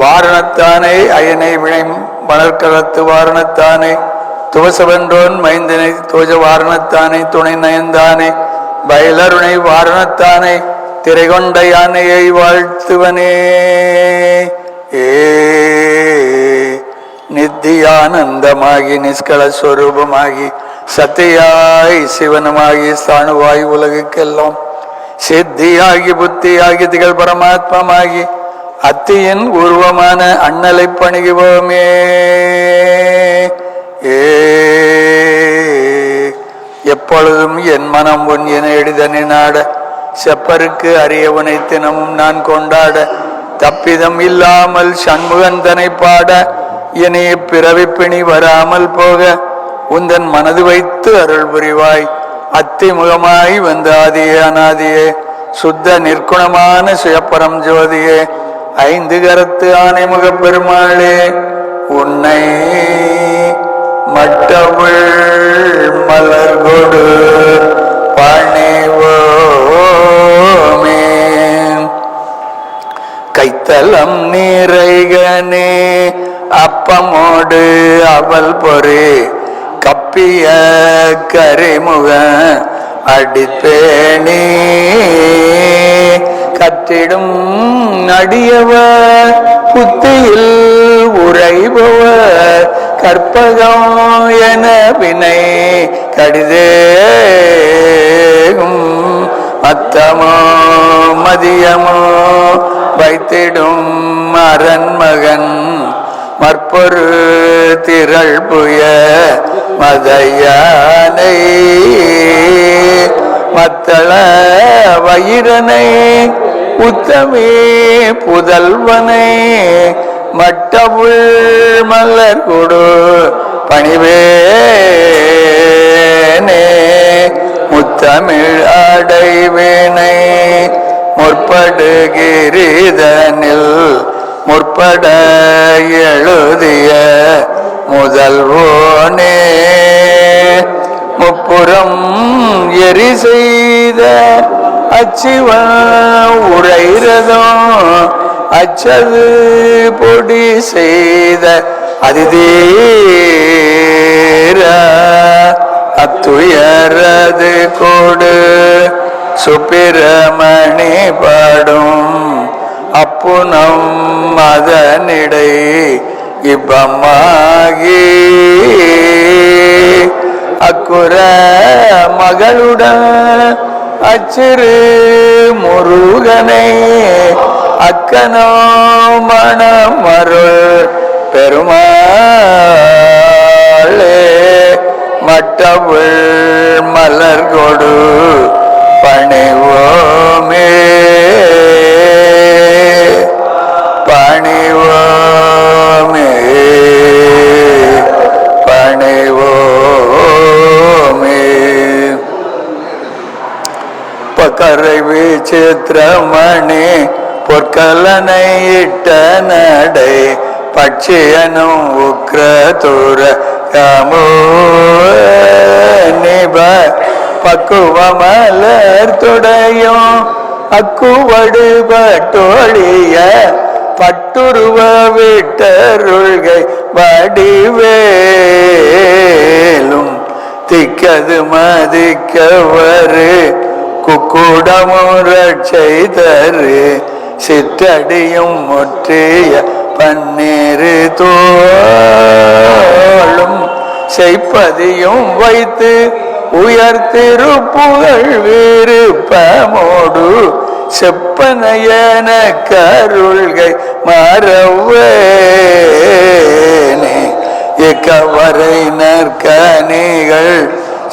வாரணத்தானே அயனை வினை மலர்கலத்து வாரணத்தானே துவசவென்றோன் மைந்தனை தோஜ வாரணத்தானே துணை நயந்தானே வயலருணை வாரணத்தானை திரைகொண்ட யானையை வாழ்த்துவனே. ஏ நித்தியானந்தமாகி நிஷ்கள ஸ்வரூபமாகி சத்தியாய் சிவனமாகி ஸ்தானுவாய் உலகுக்கெல்லாம் சித்தியாகி புத்தியாகி திகழ் பரமாத்மமாகி அத்தியின் உருவமான அண்ணலை பணிகுவோமே. ஏ. எப்பொழுதும் என் மனம் உன் என எழுதனை நாட செப்பருக்கு அரியவனை தினமும் நான் கொண்டாட தப்பிதம் இல்லாமல் சண்முகன் தனை பாட இனிய பிறவிப்பிணி வராமல் போக உந்தன் மனது வைத்து அருள் புரிவாய். அத்திமுகமாய் வந்த ஆதியே அனாதியே சுத்த நிற்குணமான சுயப்பரம் ஜோதியே. ஐந்து கரத்து ஆனைமுக பெருமாளே உன்னை மட்டவுள் மலர் கொடு பணிவோமே. கைத்தலம் நீரைகனே அப்பமோடு அவள் பொறி கப்பிய கரிமுக அடிப்பேணி கற்றிடும் நடியவர் புத்தியில் உரைபவர் கற்பகம் என வினை கடிதேகும். மத்தமோ மதியமோ வைத்திடும் அரண்மகன் மற்பொரு திரள் புய மதையானை. மத்தள வயிறனை உத்தமே புதல்வனை மட்டவுள் மலர் கொடு பணிவேனே. முத்தமிழ் அடைவேனை முற்படுகிரிதனில் முற்பட எழுதிய முதல்வோனே. முப்புறம் எரி செய்த அச்சிவ உரைரதம் அச்சது பொடி செய்த அதிதீர அத்துயரது கொடு சுப்பிரமணி பாடும் அப்புனம் மதனிடை இப்பமாகி அக்குற மகளுடன் அச்சிறு முருகனை அக்கனோ மணமருள் பெருமாளே மட்டவுள் மலர் கொடு பணிவோமே பணிவோமே. சித்திரமணி பொற்கலனை இட்ட நடை பட்சியனும் உக்ரதுர நிப பக்குவமலர் துடையும் அக்குவடு பட்டோழிய பட்டுருவ விட்டருள்கை வடிவேலும் திக்கது மதிக்கவரு. குக்குடமுறச்சை தரு சிற்றடியும் முற்றிய பன்னீரு தோளும் செய்ப்பதியும் வைத்து உயர்த்திருப்புகழ் விருப்பமோடு செப்பனையன கருள்கை மறவேனே இக்கவரை நற்கனிகள்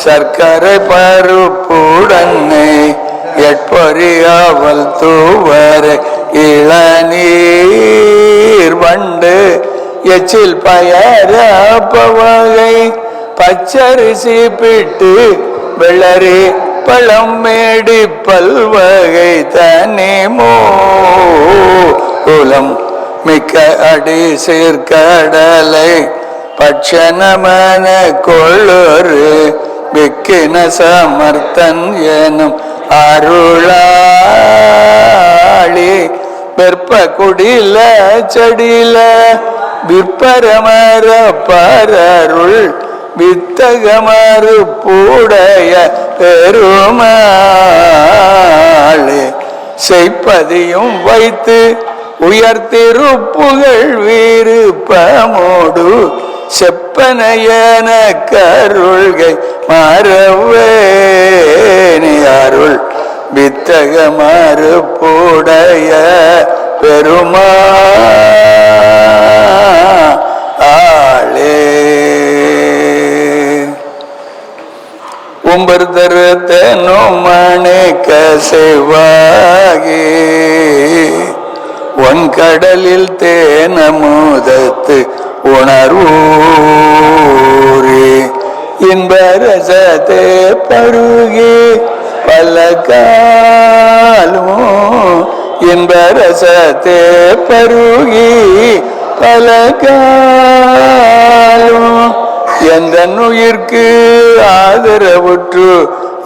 சர்க்கரை பருப்புடனே எட்பொறியாவல் தூவரை இளநீர் வண்டு. எச்சில் பயர பவகை பச்சரிசி பிட்டு வெள்ளரி பழம் மேடி பல்வகை தனி மூலம் மிக்க அடி சீர்கடலை பட்சணமன கொள்ளொரு விக்கின சமர்த்தன் எனும் அருளாளி வெற்ப குடில செடியில விற்பரமர பரருள் வித்தகமறு பூடைய பெருமாளே. செய்ப்பதியும் வைத்து உயர்த்திருப்புகள் செப்ப கற்பனையன கருள்கை மறவேணி அருள் வித்தக மறுப்புடைய பெருமா ஆளே. உம்பர் தருத்தனும் மணிக்க செவ்வாகி ஒன் கடலில் தேனமுதத்து உணர்வோரே இன்பரசத்தே பருகி பல காலும். இன்பரசத்தே பருகி பல எந்த உயிர்க்கு ஆதரவுற்று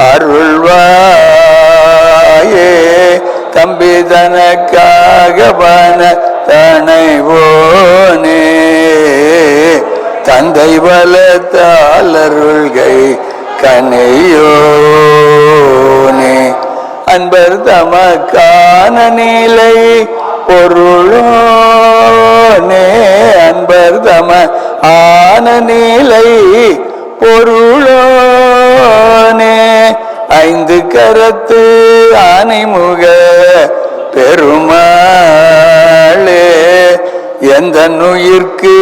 அருள்வாயே. தம்பி தனக்காக வன தனைவோனே தந்தை வளத்தாளருள்கை கனையோனே அன்பர் தமக்கான நிலை பொருளோனே. அன்பர் தம ஆன நிலை பொருளோனே. ஐந்து கரத்து ஆனைமுக பெருமாளே எந்த நுயிர்க்கு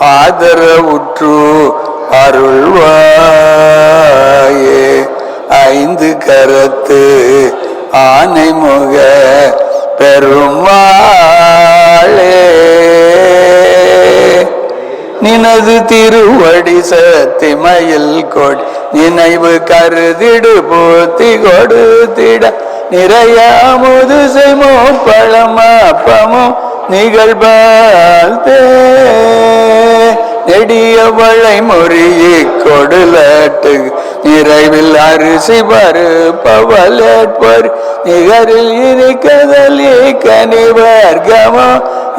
ஆதரவுற்று அருள்வாயே. ஐந்து கரத்து ஆனைமுக பெருமாளே. நினது திருவடி சத்திமயில் கொடி நினைவு கருதிடு போத்தி கொடுத்திட. நிறைய முதுசை மோப்பழம் அப்பமும் நிகழ்பால் நெடிய மொழியை கொடுலட்டு. நிறைவில் அரிசி பருப்பவலேற்பர் நிகரில் இருக்கதலி கனிவர்கமோ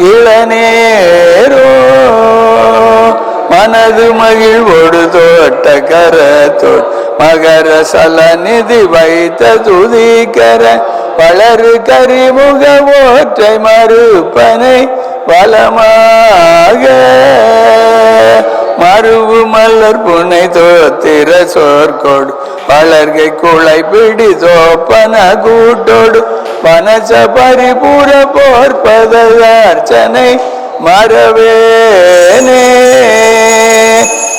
இளநேரோ. மனது மகிழ்வோடு தோட்ட கரத்தோடு மகர சல நிதி வைத்த துதிக்கர வளரு கரிமுக ஓற்றை மறுப்பனை வளமாக. மறுவு மலர் புனை தோத்திர சோர்கோடு வளர்கை குளை பிடி தோப்பன கூட்டோடு பனச பரிபூர போர்ப்பத மறவேனே.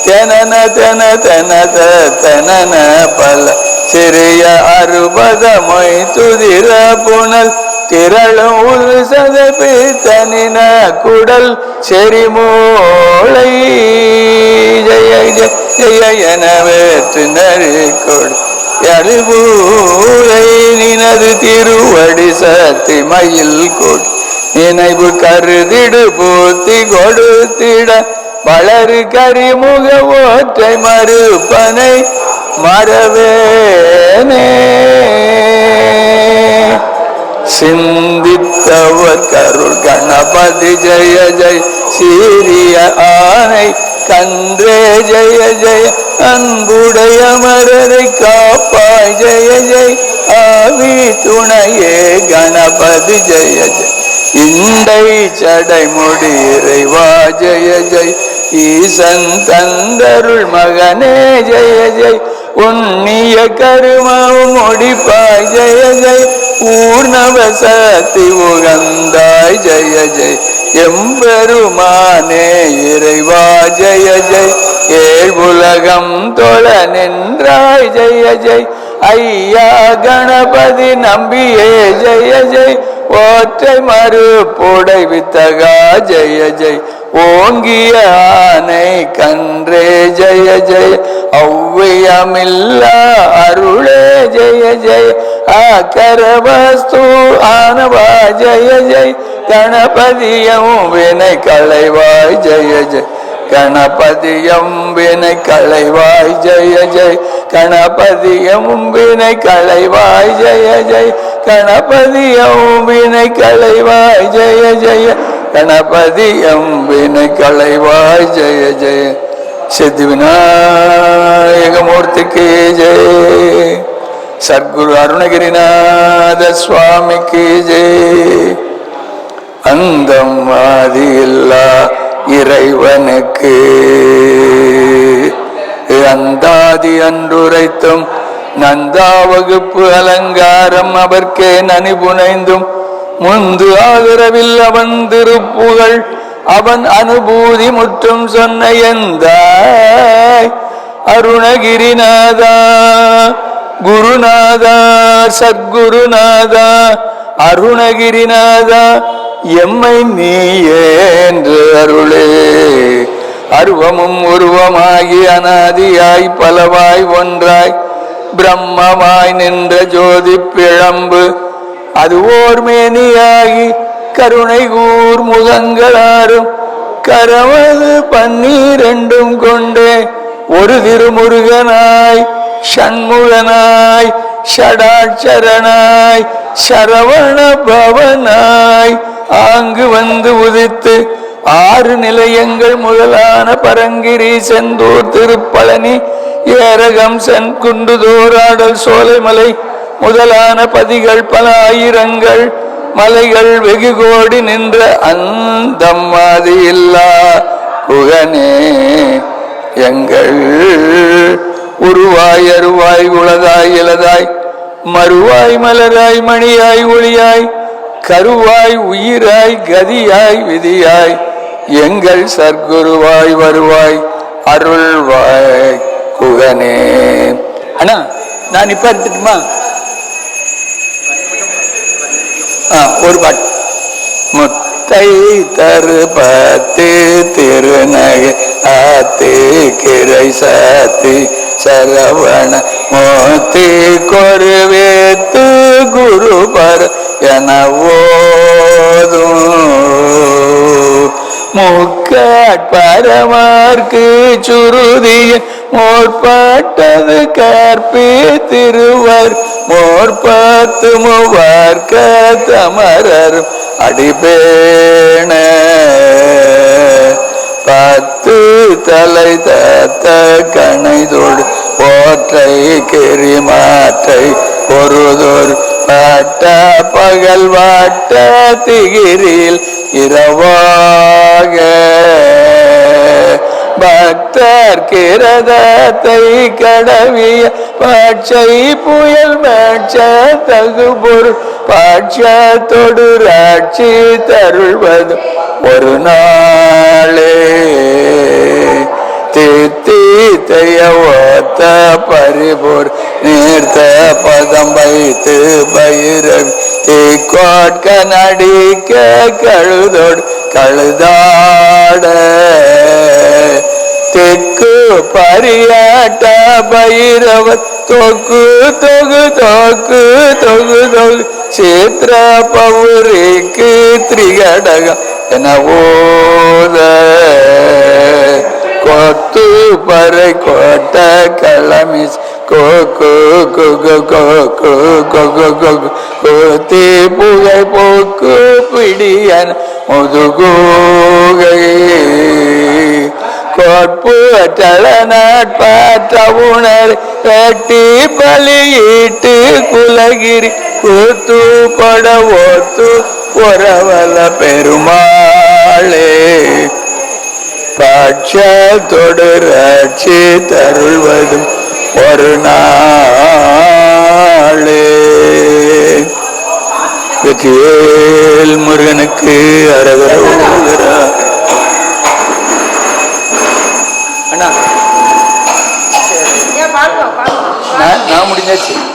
தெனன தென தென தெனன பல சிறிய அறுபதமை துதிர புனல் திரளும் ஒரு சதபி தனின குடல் செறிமோளை ஜெய ஜெய ஜெய என அறிவூரை நினது திருவடி சத்தி மயில் கொடு நினைவு கருதிடு பூத்தி கொடுத்திட வளரு கரிமுக ஓற்றை மறுப்பனை. மறவேனே சிந்தித்தவர் கருள் கணபதி ஜெய ஜெய சீரிய ஆனை கன்றே ஜெய ஜெய அன்புடைய மரரை காப்பாய் ஜெய ஜெய் ஆவி துணையே கணபதி ஜெய ஜெய். இண்டை சடை முடி இறைவா ஜெய ஜெய் ஈசன் தந்தருள் மகனே ஜெய ஜெய் உன்னிய கருமம் முடிப்பாய். ஜெய ஜெய். பூர்ணவசத்தி உகந்தாய். ஜெய ஜெய். எம்பெருமானே இறைவா. ஜெய ஜெய். ஏழ்வுலகம் தொழ நின்றாய். ஜெய ஜெய். ஐயா கணபதி நம்பியே. ஜெய ஜெய். ஓற்றை மறுப்புடை வித்தகா. ஜெய ஜெய். ஓங்கிய ஆனை கன்றே ஜெய ஜெய. ஔவையமில்லா அருளே ஜெய ஜெய. ஆக்கர ஆனவா ஜெய ஜெய். கணபதியம் வினை களைவாய் ஜெய ஜெய். கணபதியம் வினை களைவாய் ஜெய ஜெய். கணபதியம் வினை களைவாய் ஜெய ஜெய. கணபதியம் வினை களைவாய் ஜெய ஜெய. கணபதி எம்பினை களைவாய் ஜெய ஜெய. சித்தி விநாயகமூர்த்திக்கு ஜெய. சத்குரு அருணகிரிநாத சுவாமிக்கு ஜெய. அந்தம் ஆதியில்லா இறைவனுக்கு. அந்தாதி அன்றுரைத்தும் நந்தா வகுப்பு அலங்காரம் அவர்க்கே நனிபுனைந்தும் முந்து ஆதரவில் அவன் திருப்புகழ் அவன் அனுபூதி முற்றும் சொன்ன எந்த அருணகிரிநாதா குருநாதா சத்குருநாதா அருணகிரிநாதா எம்மை நீ என்று அருளே. அருவமும் உருவமாகி அனாதியாய் பலவாய் ஒன்றாய் பிரம்மமாய் நின்ற ஜோதி பிழம்பு அது ஓர் மேனியாகி கருணை கூர் முகங்களாரும் கரவது பன்னீரெண்டும் கொண்டே ஒரு திருமுருகனாய் சண்முகனாய் ஷடாட்சரனாய் சரவண பவனாய் ஆங்கு வந்து உதித்து ஆறு நிலையங்கள் முதலான பரங்கிரி செந்தூர் திருப்பழனி ஏரகம் சென் குண்டுதோராடல் சோலைமலை முதலான பதிகள் பல ஆயிரங்கள். மலைகள் வெகு கோடி நின்ற அந்தம் அது இல்லா குகனே. எங்கள் உருவாய் அருவாய் உளதாய் இலதாய் மறுவாய் மலராய் மணியாய் ஒளியாய் கருவாய் உயிராய் கதியாய் விதியாய் எங்கள் சர்க்குருவாய் வருவாய் அருள்வாய் குகனே. அண்ணா நான் இப்ப எடுத்துட்டுமா? ஒரு பாட்டு. முத்தை தரு பத்து திருநகை ஆத்து கிரை சாத்து சரவண மோத்தி கொருவேத்து குரு பர என முக்காட்பரமார்க்கு சுருதிய மோர்பட்டது கற்பி திருவர் மோர்பத்து மூவார்க்க தமரர் அடிபேண பத்து தலை தத்த கணைதோடு போற்றை கெறி மாற்றை பொருதோர் பட்ட பகல் வாட்ட திகிரில் இரவாக. பக்தர் கிரதத்தை கடவிய பாட்சை புயல் மேட்ச தகுபொரு பாட்சத்தொடு ராட்சி தருள்வது ஒரு நாளே. தித்தி தையவோத்த பரிபூர் நீர்த்த பதம் வைத்து பயிரவி தீக்கோட்க நடிக்க கழுதோடு கழுதாட. தெற்கு பரியாட்ட பைரவ தொக்கு தொகு தொக்கு தொகு தொகு. சேத்திர பௌரிக்கு திரிகடக என ஓத. கொத்து பறை கோட்ட கிளமி கோக்கு குகு கோக்கு கொகு கொகு கோத்தி புகை போக்கு பிடியன் முதுகூகை. கோட்பு அட்டள நாட்பாற்ற உணர் கட்டி பலியிட்டு குலகிரி கூத்து பட ஓத்து உறவல பெருமாளே. பாட்சால் தொடராட்சி தருள்வதும் ஒரு நாளே. வெற்றிவேல் முருகனுக்கு அரகரோகரா அண்ணா ஏன் பாருங்க பாருங்க நான் நான் முடிஞ்சாச்சு.